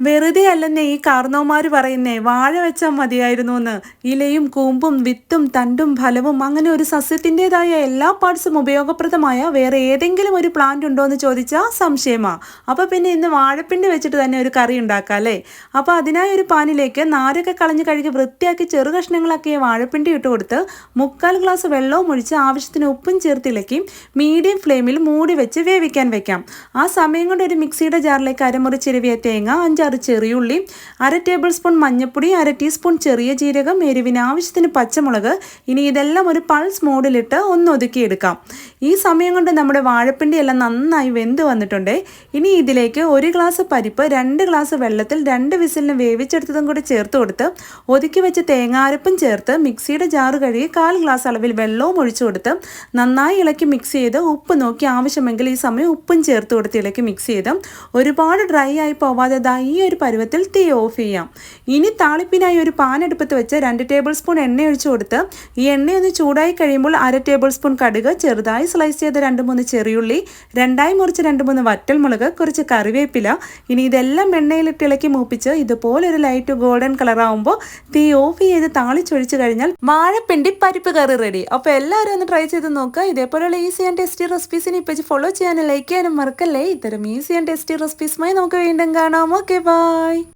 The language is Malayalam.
വെറുതെ അല്ലെന്നേ ഈ കാർന്നവന്മാർ പറയുന്നേ വാഴ വെച്ചാൽ മതിയായിരുന്നു എന്ന് ഇലയും കൂമ്പും വിത്തും തണ്ടും ഫലവും അങ്ങനെ ഒരു സസ്യത്തിന്റെതായ എല്ലാ പാർട്സും ഉപയോഗപ്രദമായ വേറെ ഏതെങ്കിലും ഒരു പ്ലാന്റ് ഉണ്ടോ എന്ന് ചോദിച്ചാൽ സംശയമാ. അപ്പോൾ പിന്നെ ഇന്ന് വാഴപ്പിണ്ടി വെച്ചിട്ട് തന്നെ ഒരു കറി ഉണ്ടാക്കാം അല്ലേ? അപ്പോൾ അതിനായി ഒരു പാനിലേക്ക് നാരൊക്കെ കളഞ്ഞ് കഴുകി വൃത്തിയാക്കി ചെറു കഷ്ണങ്ങളാക്കിയ വാഴപ്പിണ്ടി ഇട്ട് കൊടുത്ത് മുക്കാൽ ഗ്ലാസ് വെള്ളവും ഒഴിച്ച് ആവശ്യത്തിന് ഉപ്പും ചേർത്ത് ഇളക്കി മീഡിയം ഫ്ലെയിമിൽ മൂടി വെച്ച് വേവിക്കാൻ വെക്കാം. ആ സമയം കൊണ്ട് ഒരു മിക്സിയുടെ ജാറിലേക്ക് അരമുറി ചെരുവിയ തേങ്ങ അഞ്ചാറ് ചെറിയുള്ളി അര ടേബിൾ സ്പൂൺ മഞ്ഞൾപ്പൊടി അര ടീസ്പൂൺ ചെറിയ ജീരകം എരിവിന് ആവശ്യത്തിന് പച്ചമുളക്. ഇനി ഇതെല്ലാം ഒരു പൾസ് മോഡിലിട്ട് ഒന്ന് ഒതുക്കിയെടുക്കാം. ഈ സമയം കൊണ്ട് നമ്മുടെ വാഴപ്പിണ്ടി എല്ലാം നന്നായി വെന്ത് വന്നിട്ടുണ്ട്. ഇനി ഇതിലേക്ക് ഒരു ഗ്ലാസ് പരിപ്പ് രണ്ട് ഗ്ലാസ് വെള്ളത്തിൽ രണ്ട് വിസിലിന് വേവിച്ചെടുത്തതും കൂടി ചേർത്ത് കൊടുത്ത് ഒതുക്കി വെച്ച് തേങ്ങാരപ്പും ചേർത്ത് മിക്സിയുടെ ജാറ് കഴുകി കാൽ ഗ്ലാസ് അളവിൽ വെള്ളവും ഒഴിച്ചു കൊടുത്ത് നന്നായി ഇളക്കി മിക്സ് ചെയ്ത് ഉപ്പ് നോക്കി ആവശ്യമെങ്കിൽ ഈ സമയം ഉപ്പും ചേർത്ത് കൊടുത്ത് ഇളക്കി മിക്സ് ചെയ്ത് ഒരുപാട് ഡ്രൈ ആയി പോവാതെ ദാ ഈ ഒരു പരുവത്തിൽ തീ ഓഫ് ചെയ്യാം. ഇനി താളിപ്പിനായി ഒരു പാൻ അടുപ്പത്ത് വെച്ച് രണ്ട് ടേബിൾ സ്പൂൺ എണ്ണ ഒഴിച്ചു കൊടുത്ത് ഈ എണ്ണയൊന്ന് ചൂടായി കഴിയുമ്പോൾ അര ടേബിൾ സ്പൂൺ കടുക് ചെറുതായി സ്ലൈസ് ചെയ്ത രണ്ട് മൂന്ന് ചെറിയുള്ളി രണ്ടായി മുറിച്ച് രണ്ട് മൂന്ന് വറ്റൽമുളക് കുറച്ച് കറിവേപ്പില. ഇനി ഇതെല്ലാം എണ്ണയിലിട്ട് ഇളക്കി മൂപ്പിച്ച് ഇതുപോലെ ഒരു ലൈറ്റ് ഗോൾഡൻ കളർ ആവുമ്പോൾ തീ ഓഫ് ചെയ്ത് താളിച്ചൊഴിച്ച് കഴിഞ്ഞാൽ വാഴപ്പിണ്ടി പരിപ്പ് കറി റെഡി അപ്പോൾ എല്ലാവരും ഒന്ന് ട്രൈ ചെയ്ത് നോക്കുക ഇതേപോലെയുള്ള ഈസി ആൻഡ് ടേസ്റ്റി റെസിപ്പീസിന് ഇപ്പോൾ ഫോളോ ചെയ്യാനും ലൈക്ക് ചെയ്യാനും മറക്കല്ലേ? ഇത്തരം ഈസി ആൻഡ് ടേസ്റ്റി റെസിപ്പീസുമായി നമുക്ക് വീണ്ടും കാണാം. Okay Bye.